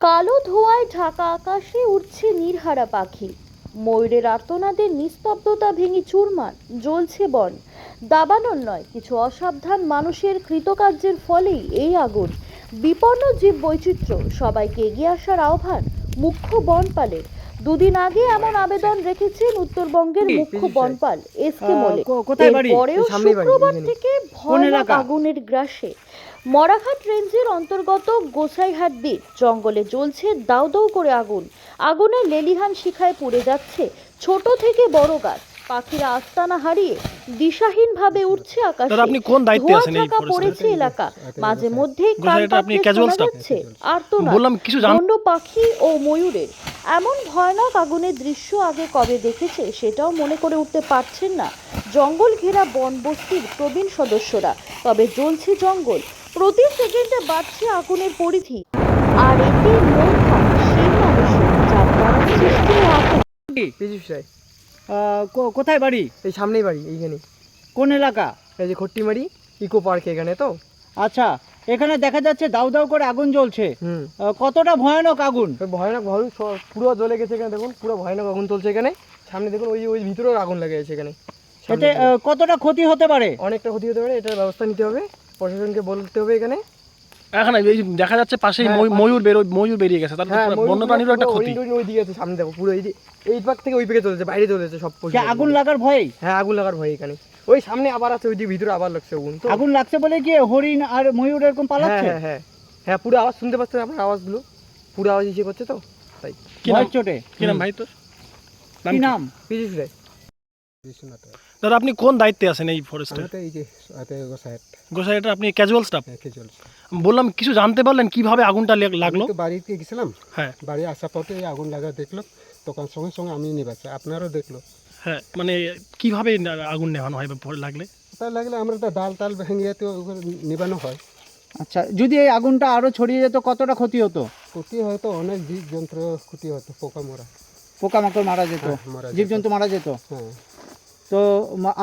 কালো ধোঁয়ায় ঢাকা আকাশে উঠছে নির্হারা পাখি। ময়ূরের আর্তনাদের নিস্তব্ধতা ভেঙে চুরমান জ্বলছে বন। দাবানল নয়, কিছু অসাবধান মানুষের কৃতকার্যের ফলেই এই আগুন। বিপন্ন জীব বৈচিত্র্য সবাইকে এগিয়ে আসার আহ্বান মুখ্য বনপালের। দুদিন আগে এমন আবেদন রেখেছেন উত্তরবঙ্গের মুখ্য বনপাল এস কে মোলে? পরেও শুক্রবার থেকে ভয়ানক আগুনের গ্রাসে। মরাঘাট রেঞ্জের অন্তর্গত গোসাইহাট বিট জঙ্গলে জ্বলছে দাউ দাউ করে আগুন। আগুনে লেলিহান শিখায় পুড়ে যাচ্ছে ছোট থেকে বড় গাছ। পাখিরা আস্তানা হারিয়ে দিশাহীন ভাবে উঠছে আকাশে আপনি কোন দায়িত্বে আছেন এই পড়েছে এলাকা। মাঝে মধ্যেই কান গোসাইহাটে আপনি পাতলে casual শোনা staff? যাচ্ছে বললাম কিছু জান- পাখি ও ময়ূরের। এমন ভয়ানক আগুনের দৃশ্য আগে কবে দেখেছে সেটাও মনে করে উঠতে পারছেন না জঙ্গল ঘেরা বনবস্তির প্রবীণ সদস্যরা। তবে জ্বলছে জঙ্গল। প্রতি সেকেন্ডে বাড়ছে আগুনের পরিধি। আর এতে সেই মানুষের যার দ্বারা সৃষ্টি আগুন পীযুষ রায় কোথায় বাড়ি? এই সামনেই বাড়ি এইখানে কোন এলাকা? এই যে খট্টিমারি ইকো পার্ক এখানে তো। আচ্ছা এখানে দেখা যাচ্ছে দাউ দাউ করে আগুন জ্বলছে। কতটা ভয়ানক আগুন। ভয়ানক ভয় পুরো জ্বলে গেছে এখানে দেখুন পুরো ভয়ানক আগুন চলছে এখানে। সামনে দেখুন ওই ওই ভিতরেও আগুন লেগে গেছে এখানে। এতে কতটা ক্ষতি হতে পারে? অনেকটা ক্ষতি হতে পারে এটার ব্যবস্থা নিতে হবে প্রশাসনকে বলতে হবে এখানে। এখানে এই দেখা যাচ্ছে পাশেই হ্যাঁ, ময়ূর- পাশে- ময়ূর বেরো ময়ূর বেরিয়ে গেছে। তার হ্যাঁ বন্যপ্রাণীরও একটা ক্ষতি। ওই ওই দিকে আছে সামনে দেখো পুরো এই যে- এই পাক থেকে ওই দিকে চলেছে বাইরে চলেছে সব পশু আগুন লাগার ভয়ে? হ্যাঁ আগুন লাগার ভয় এখানে। ওই সামনে আবার আছে ওই দিকে ভিতরে আবার লাগছে আগুন তো। আগুন লাগছে বলে কি হরিণ আর ময়ূর এরকম হ্যাঁ পালাচ্ছে? হ্যাঁ হ্যাঁ। হ্যাঁ পুরো আওয়াজ শুনতে পাচ্ছেন আপনার আওয়াজগুলো? পুরো আওয়াজ ইসে করছে তো? তাই। কি নাম? চোটে। কি নাম ভাই তোর? কি নাম পীযুষ রায় দাদা আপনি কোন দায়িত্বে আছেন এই ফরেস্টে আমাদের এই যে গোসাইট আপনি ক্যাজুয়াল স্টাফ বললাম কিছু জানতে পারলেন কীভাবে আগুনটা লাগল? বাড়িতে গেছিলাম। হ্যাঁ। বাড়ি আসার পথে এই আগুন লাগা দেখল। তখন সঙ্গে সঙ্গে আমি নিবাসে আপনারও দেখল। হ্যাঁ মানে কীভাবে আগুন নেভানো হয় লাগলে? তার লাগলে আমরা তো ডাল টাল ভেঙে তো নিবানো হয়। আচ্ছা যদি এই আগুনটা আরও ছড়িয়ে যেত কতটা ক্ষতি হতো? ক্ষতি হয়তো অনেক জীব যন্ত্র ক্ষতি হতো পোকা মোরা পোকামাকড় মারা যেত হ্যাঁ, মারা যেত। জীবজন্তু মারা যেত? হ্যাঁ। তো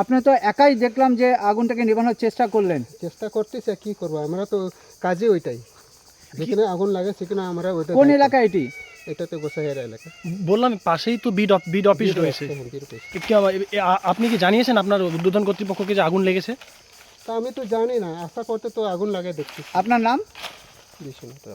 আপনি তো একাই দেখলাম যে আগুনটাকে নেভানোর চেষ্টা করলেন। চেষ্টা করতেছে কি করব? আমরা তো কাজে ওইটাই। যেখানে আগুন লাগে সেখানে আমরা ওইটা কোন এলাকা এটি? এটা তো গোসাইয়ের এলাকা। বললাম পাশেই তো বিড বিড অফিস রয়েছে। হ্যাঁ, আপনি কি জানিয়েছেন আপনার উদ্বোধন কর্তৃপক্ষকে যে আগুন লেগেছে? তা আমি তো জানি না। আসার পথে তো আগুন লাগে দেখছি আপনার নাম? বিশ্বনাথ